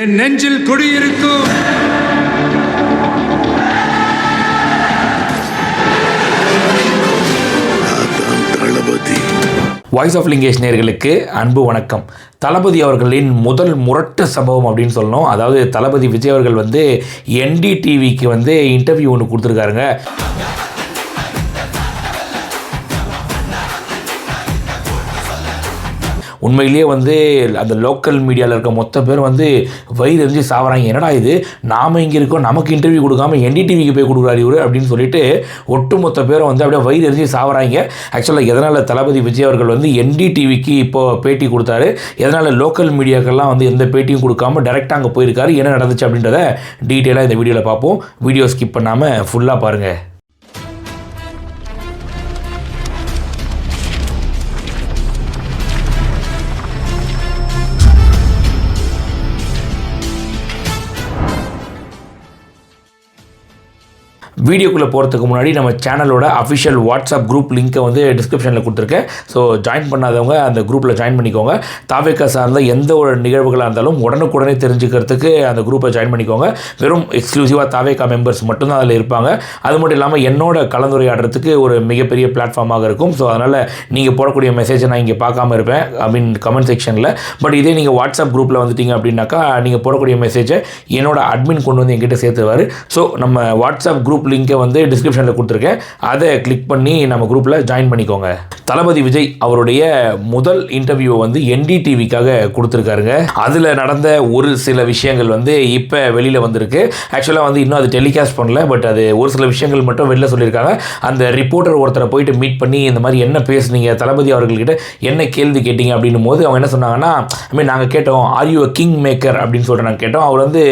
என் நெஞ்சில் குடியிருக்கும் voice of Lingesh நேர்களுக்கு அன்பு வணக்கம். தளபதி அவர்களின் முதல் முரட்டு சம்பவம் அப்படின்னு சொல்லணும். அதாவது தளபதி விஜய் அவர்கள் வந்து என்டிடிவிக்கு வந்து இன்டர்வியூ ஒன்று கொடுத்துருக்காருங்க. உண்மையிலேயே வந்து அந்த லோக்கல் மீடியாவில் இருக்க மொத்த பேர் வந்து வயிறு எரிஞ்சு சாவறாங்க. என்னடா இது? நாம் இங்கே இருக்கோம் நமக்கு இன்டர்வியூ கொடுக்காம என்டிடிவிக்கு போய் கொடுக்குறாரு இவர் அப்படின்னு சொல்லிட்டு ஒட்டுமொத்த பேரும் வந்து அப்படியே வயிறு எரிஞ்சு சாவறாங்க. ஆக்சுவலாக எதனால் தளபதி விஜய் அவர்கள் வந்து என்டிடிவிக்கு இப்போது பேட்டி கொடுத்தாரு? எதனால் லோக்கல் மீடியாக்கெல்லாம் வந்து எந்த பேட்டியும் கொடுக்காம டேரெக்டாக அங்கே போயிருக்காரு? என்ன நடந்துச்சு அப்படின்றத டீட்டெயிலாக இந்த வீடியோவில் பார்ப்போம். வீடியோ ஸ்கிப் பண்ணாமல் ஃபுல்லாக பாருங்கள் வீடியோக்குள்ளே போகிறதுக்கு முன்னாடி நம்ம சேனலோட அஃபிஷியல் வாட்ஸ்அப் குரூப் லிங்க்கை வந்து டிஸ்கிரிப்ஷனில் கொடுத்துருக்கேன். ஸோ ஜாயின் பண்ணாதவங்க அந்த குரூப்பில் ஜாயின் பண்ணிக்கோங்க. தாவேக்கா சார்ந்த எந்த ஒரு நிகழ்வுகளாக இருந்தாலும் உடனுக்குடனே தெரிஞ்சுக்கிறதுக்கு அந்த குரூப்பை ஜாயின் பண்ணிக்கோங்க. வெறும் எக்ஸ்க்ளூசிவாக தாவேக்கா மெம்பர்ஸ் மட்டும்தான் அதில் இருப்பாங்க. அது மட்டும் இல்லாமல் என்னோட கலந்துரையாடுறதுக்கு ஒரு மிகப்பெரிய பிளாட்ஃபார்மாக இருக்கும். ஸோ அதனால் நீங்கள் போடக்கூடிய மெசேஜை நான் இங்கே பார்க்காம இருப்பேன். ஐ மீன் கமெண்ட் செக்ஷனில் பட் இதே நீங்கள் வாட்ஸ்அப் குரூப்பில் வந்துட்டீங்க அப்படின்னாக்கா நீங்கள் போடக்கூடிய மெசேஜை என்னோட அட்மின் கொண்டு வந்து எங்கிட்ட சேர்த்துவார் ஸோ நம்ம வாட்ஸ்அப் குரூப் லிங்கை வந்து டிஸ்கிரிப்ஷனில் கொடுத்துருக்கேன். அதை கிளிக் பண்ணி நம்ம குரூப்பில் ஜாயின் பண்ணிக்கோங்க. தளபதி விஜய் அவருடைய முதல் இன்டர்வியூ வந்து என்டிடிவிக்காக கொடுத்துருக்காருங்க. அதில் நடந்த ஒரு சில விஷயங்கள் வந்து இப்போ வெளியில் வந்திருக்கு. ஆக்சுவலாக வந்து இன்னும் அது டெலிகாஸ்ட் பண்ணல பட் அது ஒரு சில விஷயங்கள் மட்டும் வெளில சொல்லியிருக்காங்க. அந்த ரிப்போர்ட்டர் ஒருத்தரை போயிட்டு மீட் பண்ணி இந்த மாதிரி என்ன பேசுனீங்க தளபதி அவர்கள்கிட்ட என்ன கேள்வி கேட்டீங்க அப்படின்னும் போது அவங்க என்ன சொன்னாங்கன்னா ஐ மீன் நாங்கள் கேட்டோம் ஆர் யூ கிங் மேக்கர் அப்படின்னு சொல்லிட்டு நாங்கள் கேட்டோம். அவர் வந்து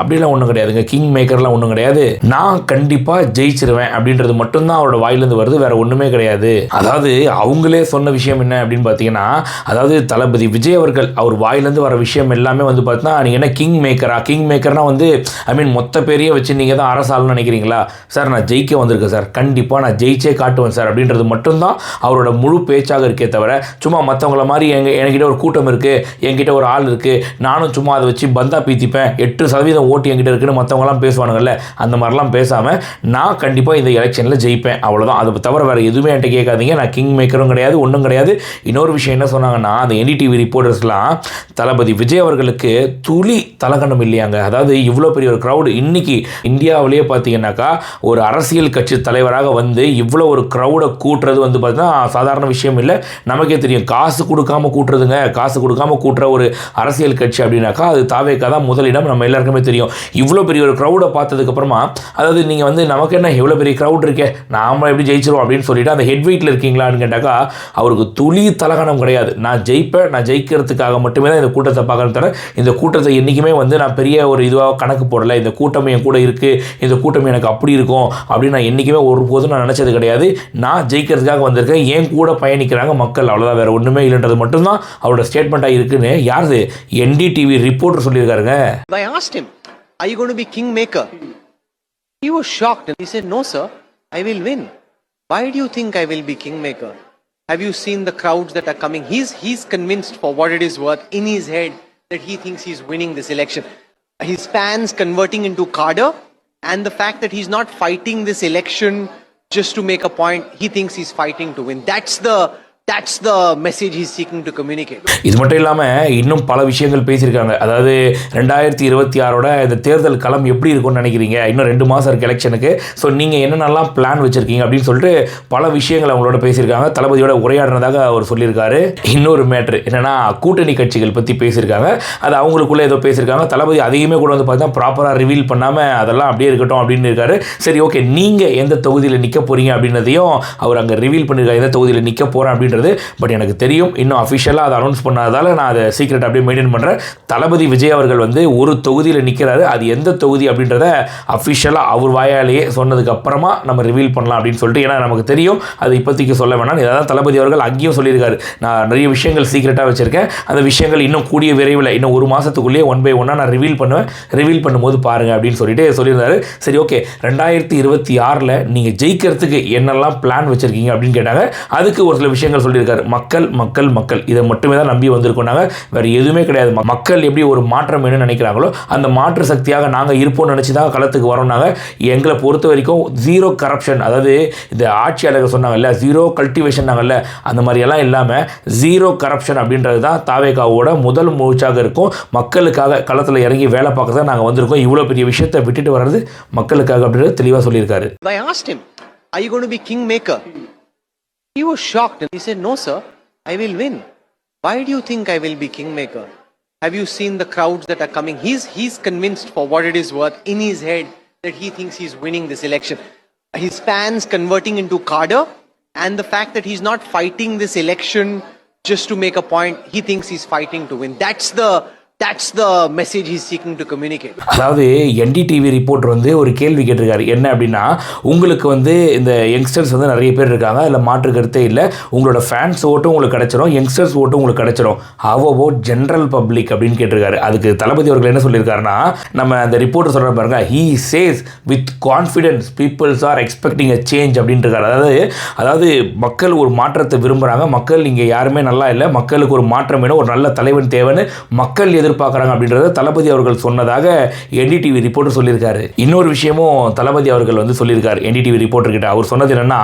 அப்படிலாம் ஒன்றும் கிடையாதுங்க கிங் மேக்கர்லாம் ஒன்றும் கிடையாது. நான் கண்டிப்பாக ஜெயிச்சிருவேன் அப்படின்றது மட்டும்தான் அவரோட வாயிலேருந்து வருது வேற ஒன்றுமே கிடையாது. அதாவது அவங்களே சொன்ன விஷயம் என்ன அப்படின்னு பார்த்தீங்கன்னா அதாவது தளபதி விஜய் அவர்கள் அவர் வாயிலேருந்து வர விஷயம் எல்லாமே வந்து பார்த்தீங்கன்னா நீங்கள் என்ன கிங் மேக்கரா கிங் மேக்கர்னா வந்து ஐ மீன் மொத்த பேரையே வச்சு நீங்கள் தான் அரசாள்னு நினைக்கிறீங்களா? சார் நான் ஜெயிக்க வந்திருக்கேன் சார். கண்டிப்பாக நான் ஜெயிச்சே காட்டுவேன் சார் அப்படின்றது மட்டும்தான் அவரோட முழு பேச்சாக இருக்கே தவிர சும்மா மற்றவங்கள மாதிரி எங்க என்கிட்ட ஒரு கூட்டம் இருக்குது என்கிட்ட ஒரு ஆள் இருக்குது நானும் சும்மா அதை வச்சு பந்தா பீத்திப்பேன் எட்டு சதவீதம் ஓட்டு என்கிட்ட இருக்குன்னு மற்றவங்களாம் பேசுவானுங்கல்ல அந்த மாதிரிலாம் பேசாமல் நான் கண்டிப்பாக இந்த எலெக்ஷனில் ஜெயிப்பேன். அவ்வளோதான் அது தவிர வேறு எதுவுமே என்கிட்ட கேட்காதீங்க. நான் கிங் மேக்கரும் கிடையாது ஒன்றும் கிடையாது. இன்னொரு விஷயம் என்ன சொன்னாங்கன்னா அந்த என்டிடிவி ரிப்போர்ட்டர்ஸ்லாம் தளபதி விஜய் அவர்களுக்கு துளி தலகணம் இல்லையாங்க. அதாவது இவ்வளோ பெரிய ஒரு க்ரௌடு இன்றைக்கி இந்தியாவிலேயே பார்த்தீங்கன்னாக்கா ஒரு அரசியல் கட்சி தலைவராக வந்து இவ்வளோ ஒரு க்ரௌடை கூட்டுறது வந்து பார்த்தீங்கன்னா சாதாரண விஷயம் இல்லை. நமக்கே தெரியும். காசு கொடுக்காம கூட்டுறதுங்க. காசு கொடுக்காம கூட்டுற ஒரு அரசியல் கட்சி அப்படின்னாக்கா அது தாவேக்கா தான் முதலிடம். நம்ம எல்லாருக்குமே தெரியும். இவ்வளோ பெரிய ஒரு க்ரௌடை பார்த்ததுக்கப்புறமா அதாவது நீங்கள் வந்து நமக்கு என்ன இவ்வளோ பெரிய க்ரௌட் இருக்கே? நாம எப்படி ஜெயிச்சிருவோம் அப்படின்னு சொல்லிட்டு அந்த ஹெட் வெயிட்டில் இருக்கீங்களான்னு கேட்டாக்கா அவருக்கு துளி தலகணம் கிடையாது. நான் ஜெயிப்பேன் நான் ஜெயிக்கிறதுக்காக மட்டுமே தான் இந்த கூட்டத்தை பார்க்கணும் தவிர இந்த கூட்டத்தை என்றைக்குமே வந்து நான் பெரிய ஒரு இதுவாக கணக்கு போடலை. இந்த கூட்டம் என் கூட இருக்குது இந்த கூட்டம் எனக்கு அப்படி இருக்கும் அப்படின்னு நான் என்றைக்குமே ஒருபோதும் நான் நினச்சது கிடையாது. நான் ஜெயிக்கிறதுக்காக வந்திருக்கேன் என் கூட பயணிக்கிறாங்க மக்கள். அவ்வளோதான் வேறு ஒன்றுமே இல்லைன்றது மட்டும்தான் அவரோட ஸ்டேட்மெண்ட்டாக இருக்குன்னு. யாருது? NDTV reporter சொல்லியிருக்காருங்க. I gonna be king maker He was shocked and he said, No, sir, I will win. Why do you think I will be kingmaker? Have you seen the crowds that are coming? He's, he's convinced, for what it is worth, in his head, that he thinks he's winning this election. His fans converting into cadre, and the fact that he's not fighting this election just to make a point, he thinks he's fighting to win. That's the that's the message is seeking to communicate இது மட்டும் இல்லாமல் இன்னும் பல விஷயங்கள் பேசியிருக்காங்க. அதாவது ரெண்டாயிரத்தி இருபத்தி ஆறோட இந்த தேர்தல் களம் எப்படி இருக்கும்னு நினைக்கிறீங்க? இன்னும் ரெண்டு மாதம் இருக்குது எலெக்ஷனுக்கு ஸோ நீங்கள் என்னென்னலாம் பிளான் வச்சுருக்கீங்க அப்படின்னு சொல்லிட்டு பல விஷயங்கள் அவங்களோட பேசியிருக்காங்க. தளபதியோட உரையாடினதாக அவர் சொல்லியிருக்காரு. இன்னொரு மேட்ரு என்னென்னா கூட்டணி கட்சிகள் பற்றி பேசியிருக்காங்க. அது அவங்களுக்குள்ளே ஏதோ பேசியிருக்காங்க. தளபதி அதையுமே கூட வந்து பார்த்தா ப்ராப்பராக ரிவீல் பண்ணாமல் அதெல்லாம் அப்படியே இருக்கட்டும் அப்படின்னு இருக்காரு. சரி ஓகே நீங்கள் எந்த தொகுதியில் நிற்க போகிறீங்க அப்படின்றதையும் அவர் அங்கே ரிவீல் பண்ணியிருக்காரு. எந்த தொகுதியில் நிற்க போகிறேன் அப்படிங்கிறது. பட் எனக்கு தெரியும் இன்னும் அஃபிஷியலாக அதை அனௌன்ஸ் பண்ணாதால் நான் அதை சீக்ரெட் அப்படியே மெயின்டைன் பண்ணுறேன் தளபதி விஜய் அவர்கள் வந்து ஒரு தொகுதியில் நிற்கிறாரு அது எந்த தொகுதி அப்படின்றத அஃபிஷியலாக அவர் வாயாலேயே சொன்னதுக்கு அப்புறமா நம்ம ரிவீல் பண்ணலாம் அப்படின்னு சொல்லிட்டு ஏன்னா நமக்கு தெரியும் அது இப்போதைக்கு சொல்ல வேணாம். இதான் தளபதி அவர்கள் அங்கேயும் சொல்லியிருக்காரு. நான் நிறைய விஷயங்கள் சீக்ரெட்டாக வச்சுருக்கேன். அந்த விஷயங்கள் இன்னும் கூடிய விரைவில் இன்னும் ஒரு மாதத்துக்குள்ளேயே ஒன் பை ஒன்னாக நான் ரிவீல் பண்ணுவேன். ரிவீல் பண்ணும்போது பாருங்க அப்படின்னு சொல்லிட்டு சொல்லியிருந்தாரு. சரி ஓகே ரெண்டாயிரத்தி இருபத்தி ஆறில் நீங்கள் ஜெயிக்கிறதுக்கு என்னெல்லாம் பிளான் வச்சுருக்கீங்க அப்படின்னு கேட்டாங்க. அதுக்கு ஒரு சில விஷயங்கள் சொல்லியிருக்காரு. மக்கள் மக்கள் மக்கள். இதை மட்டுமே தான் நம்பி வந்திருக்கோம் நாங்கள் வேறு எதுவுமே கிடையாது. மக்கள் எப்படி ஒரு மாற்றம் வேணும்னு நினைக்கிறாங்களோ அந்த மாற்று சக்தியாக நாங்கள் இருப்போம்னு நினச்சி தான் களத்துக்கு வரோம் நாங்கள் எங்களை பொறுத்த வரைக்கும் ஜீரோ கரப்ஷன் அதாவது இந்த ஆட்சியாளர்கள் சொன்னாங்கல்ல ஜீரோ கல்டிவேஷன் நாங்கள்ல அந்த மாதிரியெல்லாம் இல்லாமல் ஜீரோ கரப்ஷன் அப்படின்றது தான் தாவேகாவோட முதல் மூச்சாக இருக்கும். மக்களுக்காக களத்தில் இறங்கி வேலை பார்க்க தான் நாங்கள் வந்திருக்கோம். இவ்வளோ பெரிய விஷயத்தை விட்டுட்டு வர்றது மக்களுக்காக அப்படின்றது தெளிவாக சொல்லியிருக்காரு. I asked him, Are you going to be kingmaker? He was shocked and he said, No, sir, I will win. Why do you think I will be kingmaker? Have you seen the crowds that are coming? He's, he's convinced, for what it is worth, in his head, that he thinks he's winning this election. His fans converting into cadre, and the fact that he's not fighting this election just to make a point, he thinks he's fighting to win. That's the that's the message is seeking to communicate அதாவது NDTV report வந்து ஒரு கேள்வி கேட்டிருக்காரு. என்ன அப்படின்னா உங்களுக்கு வந்து இந்த யங்ஸ்டர்ஸ் வந்து நிறைய பேர் இருக்காங்க. அதில் மாற்று கருத்தே இல்லை. உங்களோட ஃபேன்ஸ் ஓட்டும் உங்களுக்கு கிடச்சிரும். யங்ஸ்டர்ஸ் ஓட்டும் உங்களுக்கு கிடச்சிரும். ஹவ் அபவுட் ஜென்ரல் பப்ளிக் அப்படின்னு கேட்டிருக்காரு. அதுக்கு தளபதி அவர்கள் என்ன சொல்லியிருக்காருன்னா நம்ம அந்த ரிப்போர்ட் சொல்கிற பாருங்க he says with confidence peoples are expecting a change அப்படின்ட்டு அதாவது அதாவது மக்கள் ஒரு மாற்றத்தை விரும்புகிறாங்க மக்கள் இங்கே யாருமே நல்லா இல்லை. மக்களுக்கு ஒரு மாற்றம் வேணும். ஒரு நல்ல தலைவன் தேவைன்னு மக்கள் எதிர்பார்க்குறாங்க அப்படின்றத தளபதி அவர்கள் சொன்னதாக என்டிடிவி ரிப்போர்ட்டர் சொல்லியிருக்காரு. இன்னொரு விஷயமும் தளபதி அவர்கள் வந்து சொல்லியிருக்காரு என்டிடிவி ரிப்போர்ட்டர் கிட்ட. அவர் சொன்னது என்னன்னா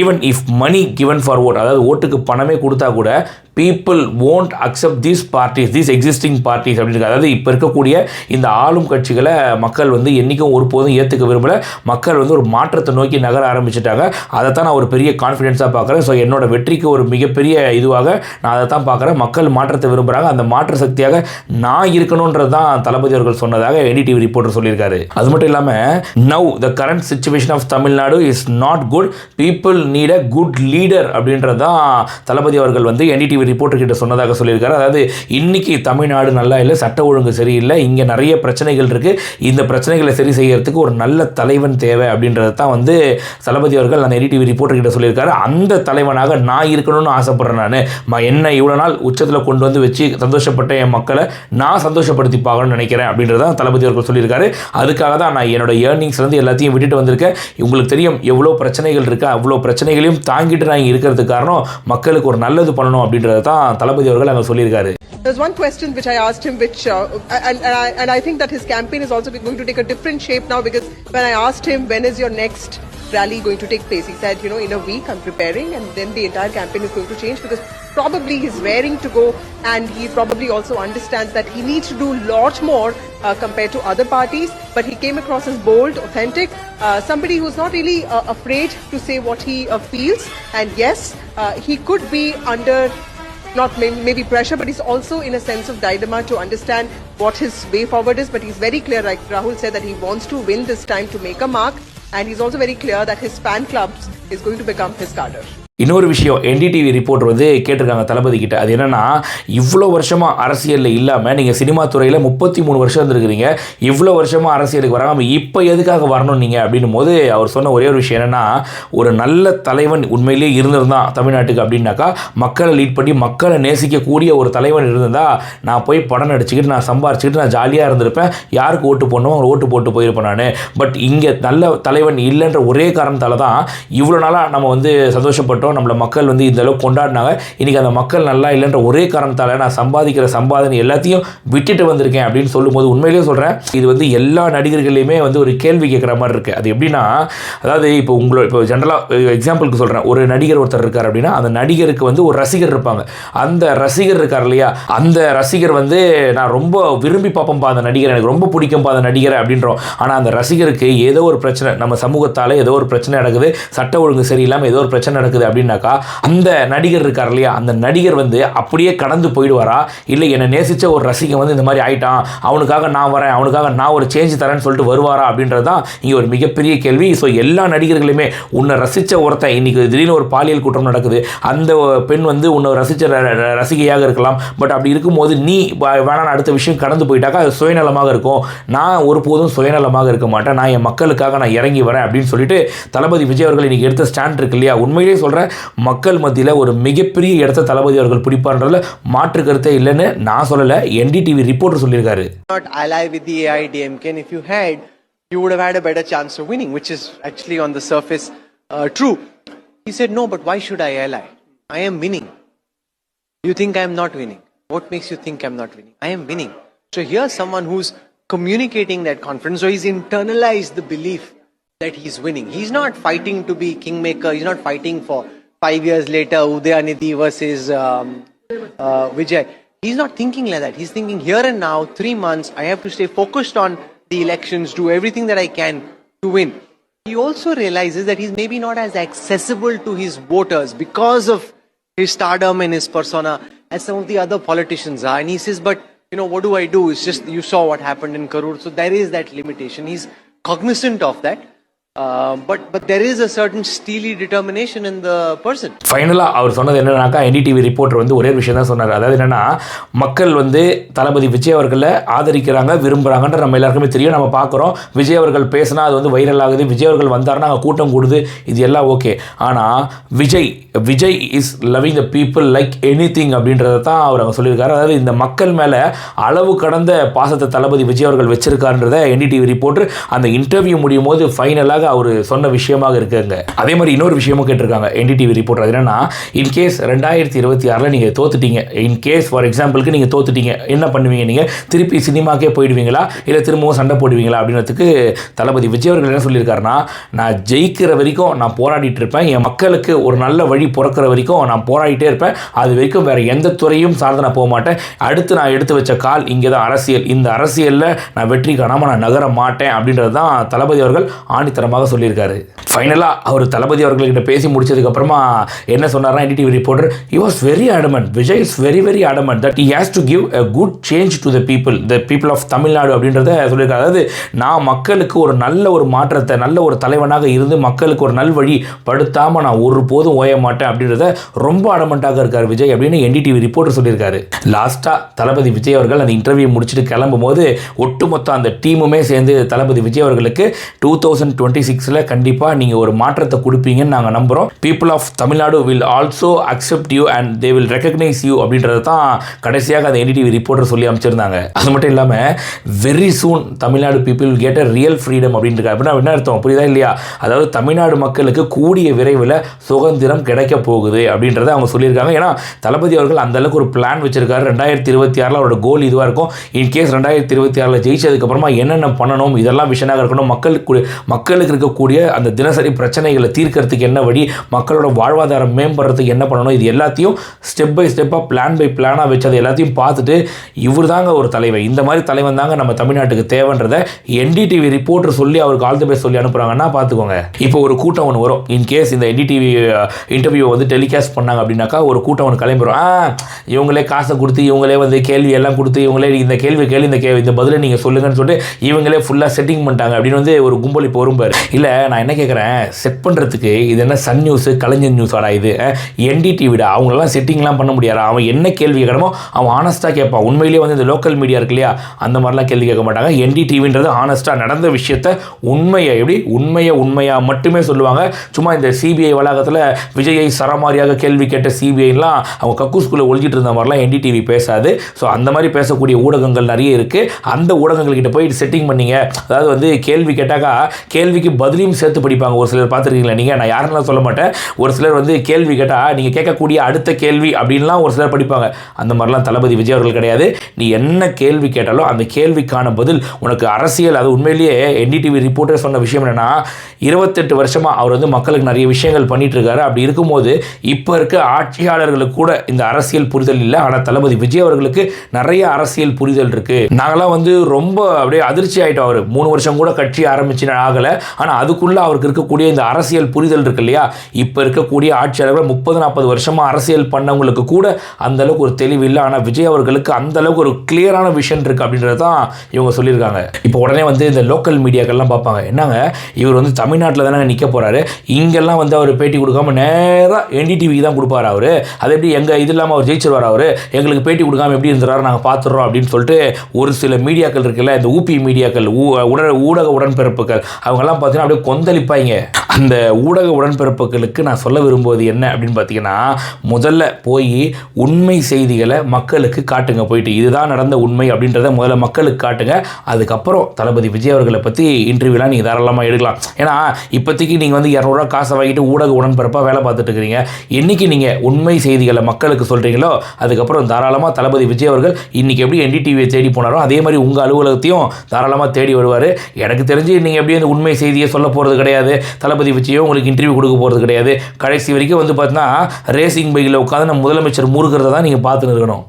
even if money given for vote அதாவது ஓட்டுக்கு பணமே கொடுத்தா கூட people won't accept these parties these existing parties அப்படின்னு அதாவது இப்போ இருக்கக்கூடிய இந்த ஆளும் கட்சிகளை மக்கள் வந்து என்றைக்கும் ஒருபோதும் ஏற்றுக்க விரும்பல. மக்கள் வந்து ஒரு மாற்றத்தை நோக்கி நகர ஆரம்பிச்சிட்டாங்க. அதை தான் நான் ஒரு பெரிய கான்ஃபிடென்ஸாக பார்க்குறேன். ஸோ என்னோட வெற்றிக்கு ஒரு மிகப்பெரிய இதுவாக நான் அதை தான் பார்க்குறேன். மக்கள் மாற்றத்தை விரும்புகிறாங்க அந்த மாற்று சக்தியாக நான் இருக்கணுன்றது தான் தளபதி அவர்கள் சொன்னதாக என்டிடிவி ரிப்போர்ட்டர் சொல்லியிருக்காரு. அது மட்டும் இல்லாமல் now the current situation of Tamil Nadu is not good people need a good leader அப்படின்றது தான் தளபதி அவர்கள் வந்து என்டிடிவி ரிப்போர்ட்டர் கிட்ட சொன்னதாக சொல்லியிருக்காரு. அதாவது இன்னைக்கு தமிழ்நாடு நல்லா இல்லை சட்ட ஒழுங்கு சரியில்லை இங்கே நிறைய பிரச்சனைகள் இருக்குது இந்த பிரச்சனைகளை சரி செய்யறதுக்கு ஒரு நல்ல தலைவன் தேவை அப்படின்றது தான் வந்து தளபதி அவர்கள் அந்த எடிடிவி ரிப்போர்ட்டர் கிட்ட சொல்லியிருக்காரு. அந்த தலைவனாக நான் இருக்கணும்னு ஆசைப்படுறேன் நான். என்ன இவ்வளோ நாள் உச்சத்தில் கொண்டு வந்து வச்சு சந்தோஷப்பட்ட என் மக்களை நான் சந்தோஷப்படுத்தி பார்க்கணும்னு நினைக்கிறேன் அப்படின்றத தளபதி அவர்கள் சொல்லியிருக்காரு. அதுக்காக தான் நான் என்னோட ஏர்னிங்ஸ்லேருந்து எல்லாத்தையும் விட்டுட்டு வந்திருக்கேன். உங்களுக்கு தெரியும் எவ்வளோ பிரச்சனைகள் இருக்கா அவ்வளோ பிரச்சனைகளையும் தாங்கிட்டு நான் இங்கே இருக்கிறதுக்கு காரணம் மக்களுக்கு ஒரு நல்லது பண்ணணும் அப்படின்றத தான் தளபதி அவர்கள் அங்கே சொல்லியிருக்காரு There's one question which I asked him, which uh, and and I, and I think that his campaign is also going to take a different shape now because when I asked him when is your next rally going to take place, he said, you know, in a week I'm preparing, and then the entire campaign is going to change because probably he's raring to go, and he probably also understands that he needs to do lot more uh, compared to other parties. But he came across as bold, authentic, uh, somebody who's not really uh, afraid to say what he uh, feels, and yes, uh, he could be under not maybe pressure, but he's also in a sense of dilemma to understand what his way forward is. But he's very clear, like Rahul said, that he wants to win this time to make a mark. And he's also very clear that his fan clubs is going to become his cadre. இன்னொரு விஷயம் NDTV report வந்து கேட்டிருக்காங்க தளபதி கிட்ட அது என்னென்னா இவ்வளோ வருஷமாக அரசியலில் இல்லாமல் நீங்கள் சினிமா துறையில் முப்பத்தி மூணு வருஷம் இருந்திருக்கிறீங்க. இவ்வளோ வருஷமாக அரசியலுக்கு வராமல் இப்போ எதுக்காக வரணும் நீங்கள் அப்படின்னும் போது அவர் சொன்ன ஒரே ஒரு விஷயம் என்னென்னா ஒரு நல்ல தலைவன் உண்மையிலேயே இருந்திருந்தான் தமிழ்நாட்டுக்கு அப்படின்னாக்கா மக்களை லீட் பண்ணி மக்களை நேசிக்கக்கூடிய ஒரு தலைவன் இருந்திருந்தா நான் போய் படம் நடிச்சுக்கிட்டு நான் சம்பாரிச்சுக்கிட்டு நான் ஜாலியாக இருந்திருப்பேன். யாருக்கு ஓட்டு போடணும் அவங்க ஓட்டு போட்டு போயிருப்பேன் நான். பட் இங்கே நல்ல தலைவன் இல்லைன்ற ஒரே காரணத்தால் தான் இவ்வளோ நாளாக நம்ம வந்து சந்தோஷப்பட்டோம். நம்மளை மக்கள் வந்து இந்த அளவுக்கு கொண்டாடினாங்க. இன்றைக்கி அந்த மக்கள் நல்லா இல்லைன்ற ஒரே காரணத்தால் நான் சம்பாதிக்கிற சம்பாதனை எல்லாத்தையும் விட்டுட்டு வந்திருக்கேன் அப்படின்னு சொல்லும்போது உண்மையிலேயே சொல்கிறேன் இது வந்து எல்லா நடிகர்களையுமே வந்து ஒரு கேள்வி கேட்குற மாதிரி இருக்குது அது எப்படின்னா அதாவது இப்போ உங்களோட இப்போ ஜென்ரலாக எக்ஸாம்பிளுக்கு சொல்கிறேன் ஒரு நடிகர் ஒருத்தர் இருக்கார் அப்படின்னா அந்த நடிகருக்கு வந்து ஒரு ரசிகர் இருப்பாங்க. அந்த ரசிகர் இருக்கார் இல்லையா? அந்த ரசிகர் வந்து நான் ரொம்ப விரும்பி பார்ப்பேன்ப்பா அந்த நடிகர். எனக்கு ரொம்ப பிடிக்கும்ப்பா அந்த நடிகரை அப்படின்றோம். ஆனால் அந்த ரசிகருக்கு ஏதோ ஒரு பிரச்சனை நம்ம சமூகத்தால் ஏதோ ஒரு பிரச்சனை நடக்குது. சட்ட ஒழுங்கு சரியில்லாமல் ஏதோ ஒரு பிரச்சனை நடக்குது அப்படின்னாக்கா அந்த நடிகர் இருக்கார் இல்லையா அந்த நடிகர் வந்து அப்படியே கடந்து போயிடுவாரா? இல்லை என்னை நேசித்த ஒரு ரசிகன் வந்து இந்த மாதிரி ஆயிட்டான் அவனுக்காக நான் வரேன் அவனுக்காக நான் ஒரு சேஞ்ச் தரேன்னு சொல்லிட்டு வருவாரா அப்படின்றது தான் இங்கே ஒரு மிகப்பெரிய கேள்வி. ஸோ எல்லா நடிகர்களுமே உன்னை ரசித்த ஒருத்தன் இன்னைக்கு திடீர்னு ஒரு பாலியல் குற்றம் நடக்குது அந்த பெண் வந்து உன்னை ரசித்த ர- ர- ரசிகையாக இருக்கலாம் பட் அப்படி இருக்கும்போது நீ வேணாம் அடுத்த விஷயம் கடந்து போயிட்டாக்கா அது சுயநலமாக இருக்கும். நான் ஒருபோதும் சுயநலமாக இருக்க மாட்டேன் நான் என் மக்களுக்காக நான் இறங்கி வரேன் அப்படின்னு சொல்லிட்டு தளபதி விஜய் அவர்கள் இன்னைக்கு எடுத்த ஸ்டாண்ட் இருக்கு இல்லையா உண்மையிலேயே சொல்கிறேன் மக்கள் மத்தியில் ஒரு மிகப்பெரிய இடத்த தளபதி அவர்கள் பிடிப்பான்றதுல மாற்று கருத்தே இல்லைன்னு நான் சொல்லலை என்டிடிவி ரிப்போர்ட்டர் சொல்லியிருக்காரு not ally with the AIDMK, and if you had, you would have had a better chance of winning, which is actually on the surface uh, true. He said, No, but why should I ally? I am winning. You think I am not winning? What makes you think I'm not winning? I am winning. So here's someone who's communicating that confidence. So he's internalized the belief that he's winning. He's not fighting to be kingmaker. He's not fighting for five years later Udayanidhi versus um, uh, Vijay. He's not thinking like that. He's thinking here and now, three months, I have to stay focused on the elections, do everything that I can to win. He also realizes that he's maybe not as accessible to his voters because of his stardom and his persona as some of the other politicians are. And he says, but you know, what do I do? It's just you saw what happened in Karur. So there is that limitation. He's cognizant of that. But but there is a certain steely determination in the person ஃபைனலாக அவர் சொன்னது என்னன்னாக்கா NDTV reporter வந்து ஒரே விஷயம் தான் சொன்னார். அதாவது என்னன்னா மக்கள் வந்து தளபதி விஜய் அவர்களை ஆதரிக்கிறாங்க விரும்புகிறாங்கன்ற நம்ம எல்லாருக்குமே தெரியும். நம்ம பார்க்குறோம் விஜய் அவர்கள் பேசினா அது வந்து வைரல் ஆகுது. விஜய் அவர்கள் வந்தாருன்னா அங்கே கூட்டம் கூடுது. இது எல்லாம் ஓகே ஆனால் Vijay Vijay is loving the people like anything அப்படின்றத தான் அவர் அங்கே சொல்லியிருக்காரு. அதாவது இந்த மக்கள் மேலே அளவு கடந்த பாசத்தை தளபதி விஜய் அவர்கள் வச்சிருக்காருன்றத என்டிடிவி ரிப்போர்ட்டர் அந்த இன்டர்வியூ முடியும் போது ஃபைனலாக அவர் சொன்ன விஷயமாக இருக்குங்க. அதே மாதிரி இன்னொரு விஷயமும் கேட்டிருக்காங்க என்டிடிவி ரிப்போர்ட் அது என்னன்னா இன்கேஸ் ரெண்டாயிரத்தி இருபத்தி ஆறில் நீங்கள் தோத்துட்டீங்க இன்கேஸ் ஃபார் எக்ஸாம்பிளுக்கு நீங்கள் தோத்துட்டீங்க என்ன பண்ணுவீங்க நீங்கள் திருப்பி சினிமாக்கே போயிடுவீங்களா? இல்லை திரும்பவும் சண்டை போடுவீங்களா? அப்படின்றதுக்கு தளபதி விஜய் அவர்கள் என்ன சொல்லியிருக்காருன்னா நான் ஜெயிக்கிற வரைக்கும் நான் போராடிட்டு இருப்பேன். என் மக்களுக்கு ஒரு நல்ல வழி பிறக்கிற வரைக்கும் நான் போராடிட்டே இருப்பேன். அது வரைக்கும் வேற எந்த துறையும் சார்ந்து நான் போக மாட்டேன். அடுத்து நான் எடுத்து வச்ச கால் இங்கே தான் அரசியல். இந்த அரசியலில் நான் வெற்றி காணாமல் நான் நகர மாட்டேன். அப்படின்றது தான் தளபதி அவர்கள் ஆணித்தரமாக சொல்லியிருக்காரு. ஃபைனலாக அவர் தளபதி அவர்கள்கிட்ட பேசி முடிச்சதுக்கப்புறமா என்ன சொன்னார்னா NDTV reporter he was very adamant Vijay is very very adamant that he has to give a good change to the people the people of Tamil Nadu அப்படின்றத சொல்லியிருக்காரு. அதாவது நான் மக்களுக்கு ஒரு நல்ல ஒரு மாற்றத்தை நல்ல ஒரு தலைவனாக இருந்து மக்களுக்கு ஒரு நல்வழி படுத்தாமல் நான் ஒரு போதும் ஓய மாட்டேன் அப்படின்றத ரொம்ப அடமெண்ட்டாக இருக்கார் விஜய் அப்படின்னு என்டிடிவி ரிப்போர்ட்டர் சொல்லியிருக்காரு. லாஸ்ட்டாக தளபதி விஜய் அவர்கள் அந்த இன்டர்வியூ முடிச்சுட்டு கிளம்பும் போது ஒட்டுமொத்த அந்த டீமுமே சேர்ந்து தளபதி விஜய் அவர்களுக்கு டூ தௌசண்ட் டுவெண்ட்டி சிக்ஸில் கண்டிப்பாக நீங்கள் ஒரு மாற்றத்தை கொடுப்பீங்கன்னு நாங்கள் நம்புகிறோம் people of Tamil Nadu will also accept you and they will recognise you அப்படின்றது தான் கடைசியாக அந்த என்டிடிவி ரிப்போர்ட்டர் சொல்லி அமைச்சிருந்தாங்க அது மட்டும் இல்லாமல் very soon Tamil Nadu people get a real freedom அப்படின்ட்டு அப்படின்னா என்ன அர்த்தம்? புரியுதா இல்லையா? அதாவது தமிழ்நாடு மக்களுக்கு கூடிய விரைவில் சுதந்திரம் கிடைக்க போகுது அப்படின்றத அவங்க சொல்லியிருக்காங்க. ஏன்னா தளபதி அவர்கள் அந்த அளவுக்கு ஒரு பிளான் வச்சிருக்காரு. ரெண்டாயிரத்தி இருபத்தி ஆறில் அவரோட கோல் இதுவாக இருக்கும். இன்கேஸ் ரெண்டாயிரத்தி இருபத்தி ஆறில் ஜெயிச்சதுக்கப்புறமா என்னென்ன பண்ணணும்? இதெல்லாம் விஷயமாக இருக்கணும். மக்களுக்கு மக்களுக்கு இருக்கக்கூடிய அந்த தினசரி பிரச்சனைகளை தீர்க்கறதுக்கு என்ன வழி மக்களோட வாழ்வாதாரம் மேம்படுறதுக்கு என்ன பண்ணணும் இது எல்லாத்தையும் ஸ்டெப் பை ஸ்டெப்பாக பிளான் பை பிளானாக வச்சு அதை எல்லாத்தையும் பார்த்துட்டு இவர் தாங்க ஒரு தலைவர் இந்த மாதிரி தலைவன் தாங்க நம்ம தமிழ்நாட்டுக்கு தேவைன்றதை என்டிடிவி ரிப்போர்ட்டர் சொல்லி அவருக்கு ஆல் தி பெஸ்ட் சொல்லி அனுப்புகிறாங்கன்னா பார்த்துக்கோங்க. இப்போ ஒரு கூட்டம் ஒன்று வரும். இன்கேஸ் இந்த என்டிடிவி இன்டர்வியூ வந்து டெலிகாஸ்ட் பண்ணாங்க அப்படின்னாக்கா ஒரு கூட்டம் ஒன்று கிளம்பிடும் ஆ இவங்களே காசை கொடுத்து இவங்களே வந்து கேள்வி எல்லாம் கொடுத்து இவங்களே இந்த கேள்வி கேள்வி இந்த கே இந்த பதிலை நீங்கள் சொல்லுங்கன்னு சொல்லிட்டு இவங்களே ஃபுல்லாக செட்டிங் பண்ணிட்டாங்க அப்படின்னு வந்து ஒரு கும்பல் இப்போ வரும் பாரு. இல்லை நான் என்ன கேட்குறேன் செட் பண்ணுறதுக்கு இது என்ன சன் நியூஸு கலைஞர் நியூஸ் இது? என்டிடிவிடா அவங்களெல்லாம் செட்டிங்லாம் பண்ண முடியாது? அவன் என்ன கேள்வி கேட்கணுமோ அவன் ஆனஸ்ட்டாக கேட்பான். உண்மையிலேயே வந்து இந்த லோக்கல் மீடியா இருக்கு இல்லையா அந்த மாதிரிலாம் கேள்வி கேட்க மாட்டாங்க. என்டிடிவின்றது ஆனஸ்ட்டாக நடந்த விஷயத்த உண்மையை எப்படி? உண்மையை உண்மையாக மட்டுமே சொல்லுவாங்க. சும்மா இந்த சிபிஐ வளாகத்தில் விஜயை சரமாரியாக கேள்வி கேட்ட சிபிஐலாம் அவங்க கக்கூஸ்குள்ளே ஒழிஞ்சிட்டு இருந்த மாதிரிலாம் என்டிடிவி பேசாது. ஸோ அந்த மாதிரி பேசக்கூடிய ஊடகங்கள் நிறைய இருக்குது அந்த ஊடகங்கள்கிட்ட போய் செட்டிங் பண்ணீங்க. அதாவது வந்து கேள்வி கேட்டாக்கா கேள்விக்கு பதிலையும் சேர்த்து படிப்பாங்க. ஒரு சிலர் பார்த்துருக்கீங்களா நீங்கள் நான் யாருன்னு சொல்ல மாட்டேன். ஒரு சிலர் வந்து கேள்வி கேட்டால் நீங்கள் கேட்கக்கூடிய அடுத்த கேள்வி அப்படின்லாம் ஒரு சிலர் படிப்பாங்க. அந்த மாதிரிலாம் தளபதி விஜய் அவர்கள் கிடையாது. நீ என்ன கேள்வி கேட்டாலும் அந்த கேள்விக்கான பதில் உனக்கு அரசியல் அது உண்மையிலேயே என்டிடிவி ரிப்போர்ட்டர் சொன்ன விஷயம் என்னென்னா இருபத்தெட்டு வருஷமாக அவர் வந்து மக்களுக்கு நிறைய விஷயங்கள் பண்ணிட்டு இருக்காரு அப்படி இருக்கும்போது இப்போ இருக்க ஆட்சியாளர்களுக்கு கூட இந்த அரசியல் புரிதல் இல்லை. ஆனால் தளபதி விஜய் அவர்களுக்கு நிறைய அரசியல் புரிதல் இருக்குது நாங்களாம் வந்து ரொம்ப அப்படியே அதிர்ச்சி ஆகிட்டோம் அவர். மூணு வருஷம் கூட கட்சி ஆரம்பிச்சு ஆகலை. ஆனால் அதுக்குள்ளே அவருக்கு இருக்கக்கூடிய இந்த அரசியல் புரிதல் இருக்கு இல்லையா? இப்போ இருக்கக்கூடிய ஆட்சியாளர்கள் முப்பது நாற்பது வருஷமாக அரசியல் பண்ணவங்களுக்கு கூட அந்த அளவுக்கு ஒரு தெளிவு இல்லை. ஆனால் விஜய் அவர்களுக்கு அந்த அளவுக்கு ஒரு கிளியரான விஷன் இருக்குது அப்படின்றது தான் இவங்க சொல்லியிருக்காங்க. இப்போ உடனே வந்து இந்த லோக்கல் மீடியாக்கள்லாம் பார்ப்பாங்க. என்னங்க? இவர் வந்து தமிழ்நாட்டில் தானே நிற்க போகிறாரு இங்கெல்லாம் வந்து அவர் பேட்டி கொடுக்காம நேராக என்டிடிவிக்கு தான் கொடுப்பாரு அவர். அது எப்படி எங்கள் இது இல்லாமல் அவர் ஜெயிச்சிருவார் அவர்? எங்களுக்கு பேட்டி கொடுக்காம எப்படி இருந்துறாரு? நாங்கள் பார்த்துடுறோம் அப்படின்னு சொல்லிட்டு ஒரு சில மீடியாக்கள் இருக்குல்ல இந்த ஊபி மீடியாக்கள் ஊ- உட ஊடக உடன்பிறப்புகள் அவங்கெல்லாம் பார்த்தீங்கன்னா அப்படியே கொந்தளிப்பாங்க அந்த ஊடக உடன்பிறப்புகளுக்கு நான் சொல்ல விரும்புவது என்ன அப்படின்னு பார்த்தீங்கன்னா முதல்ல போய் உண்மை செய்திகளை மக்களுக்கு காட்டுங்க போயிட்டு இதுதான் நடந்த உண்மை அப்படின்றத முதல்ல மக்களுக்கு காட்டுங்க. அதுக்கப்புறம் தளபதி விஜய் அவர்களை பற்றி இன்டர்வியூலாம் நீங்கள் தாராளமாக எடுக்கலாம். ஏன்னா இப்போதைக்கு நீங்கள் வந்து இரநூறுவா காசை வாங்கிட்டு ஊடக உடன்பிறப்பாக வேலை பார்த்துட்டு இருக்கிறீங்க. என்னைக்கு நீங்கள் உண்மை செய்திகளை மக்களுக்கு சொல்கிறீங்களோ அதுக்கப்புறம் தாராளமாக தளபதி விஜய் அவர்கள் இன்றைக்கி எப்படி என்டிடிவியை தேடி போனாரோ அதே மாதிரி உங்கள் அலுவலகத்தையும் தாராளமாக தேடி வருவார். எனக்கு தெரிஞ்சு நீங்கள் எப்படி அந்த உண்மை செய்தியை சொல்ல போகிறது கிடையாது. தளபதி விஜயோ உங்களுக்கு இன்டர்வியூ கொடுக்க போகிறது கிடையாது. கடைசி வரைக்கும் வந்து பார்த்தீங்கன்னா ரேசிங் பைக்கில் உட்காந்து நம்ம முதலமைச்சர் மூறுகிறத தான் நீங்கள் பார்த்துன்னு இருக்கணும்.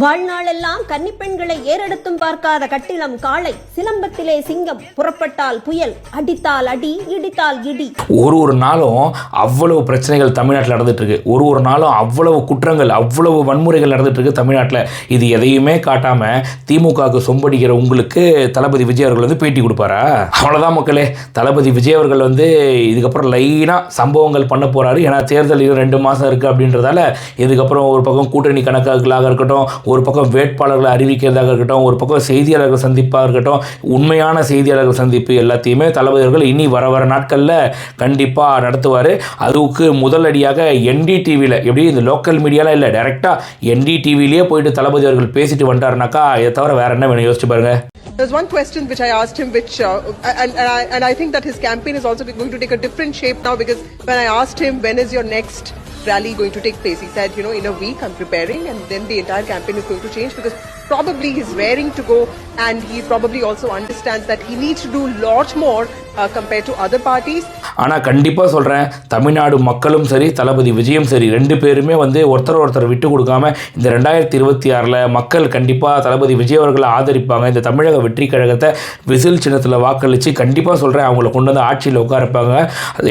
வாழ்நாளெல்லாம் கன்னிப்பெண்களை ஏறெடுத்தும் பார்க்காத கட்டிலம் காளை சிலம்பத்திலே சிங்கம் புறப்பட்டால் புயல் அடித்தால் அடி இடித்தால் இடி. ஒரு ஒரு நாளும் அவ்வளவு பிரச்சனைகள் தமிழ்நாட்டில் நடந்துட்டு இருக்கு ஒரு ஒரு நாளும் அவ்வளவு குற்றங்கள் அவ்வளவு வன்முறைகள் நடந்துட்டு இருக்கு தமிழ்நாட்டில். இது எதையுமே காட்டாம திமுகவுக்கு சொம்படிக்கிற உங்களுக்கு தளபதி விஜய் அவர்கள் வந்து பேட்டி கொடுப்பாரா? அவ்வளோதான் மக்களே. தளபதி விஜய் அவர்கள் வந்து இதுக்கப்புறம் லைனாக சம்பவங்கள் பண்ண போறாரு. ஏன்னா தேர்தல் ரெண்டு மாதம் இருக்கு அப்படின்றதால இதுக்கப்புறம் ஒரு பக்கம் கூட்டணி கணக்காக்களாக இருக்கட்டும் ஒரு பக்கம் வேட்பாளர்களை அறிவிக்கிறதாக இருக்கட்டும் ஒரு பக்கம் செய்தியாளர்கள் சந்திப்பாக இருக்கட்டும் உண்மையான செய்தியாளர்கள் சந்திப்பு எல்லாத்தையுமே தளபதி அவர்கள் இனி வர வர நாட்களில் கண்டிப்பாக நடத்துவார். அதுக்கு முதல் அடியாக என்டிடிவியில் எப்படி இந்த லோக்கல் மீடியாலாம் இல்லை டேரெக்டாக என்டிடிவிலேயே போயிட்டு தளபதி அவர்கள் பேசிட்டு வந்துட்டாருனாக்கா இதை தவிர வேற என்ன வேணும்? யோசிச்சு பாருங்க. There's one question which I asked him, which uh, and and I, and I think that his campaign is also going to take a different shape now because when I asked him when is your next rally going to take place, he said, you know, in a week I'm preparing, and then the entire campaign is going to change because probably he's raring to go, and he probably also understands that he needs to do a lot more uh, compared to ஆனால் கண்டிப்பாக சொல்கிறேன் தமிழ்நாடு மக்களும் சரி தளபதி விஜயம் சரி ரெண்டு பேருமே வந்து ஒருத்தர் ஒருத்தர் விட்டு கொடுக்காம இந்த ரெண்டாயிரத்தி இருபத்தி ஆறில் மக்கள் கண்டிப்பாக தளபதி விஜய் அவர்களை ஆதரிப்பாங்க. இந்த தமிழக வெற்றி கழகத்தை விசில் சின்னத்தில் வாக்களித்து கண்டிப்பாக சொல்கிறேன் அவங்கள கொண்டு வந்து ஆட்சியில் உட்காரப்பாங்க.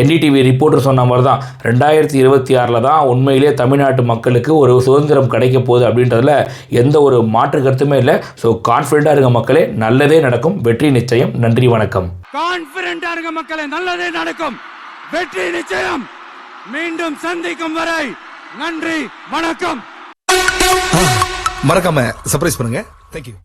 என்டிடிவி ரிப்போர்ட்டர் சொன்ன மாதிரி தான் ரெண்டாயிரத்தி இருபத்தி ஆறில் தான் உண்மையிலேயே தமிழ்நாட்டு மக்களுக்கு ஒரு சுதந்திரம் கிடைக்க போகுது அப்படின்றதுல எந்த ஒரு மாற்று கருத்துமே இல்லை. ஸோ கான்ஃபிடென்ட்டாக இருக்க மக்களே நல்லதே நடக்கும் வெற்றி நிச்சயம். நன்றி வணக்கம். கான்பிடண்டா இருங்க மக்களை நல்லதே நடக்கும். வெற்றி நிச்சயம். மீண்டும் சந்திக்கும் வரை நன்றி வணக்கம். மறக்காம சர்ப்ரைஸ் பண்ணுங்க. தேங்க்யூ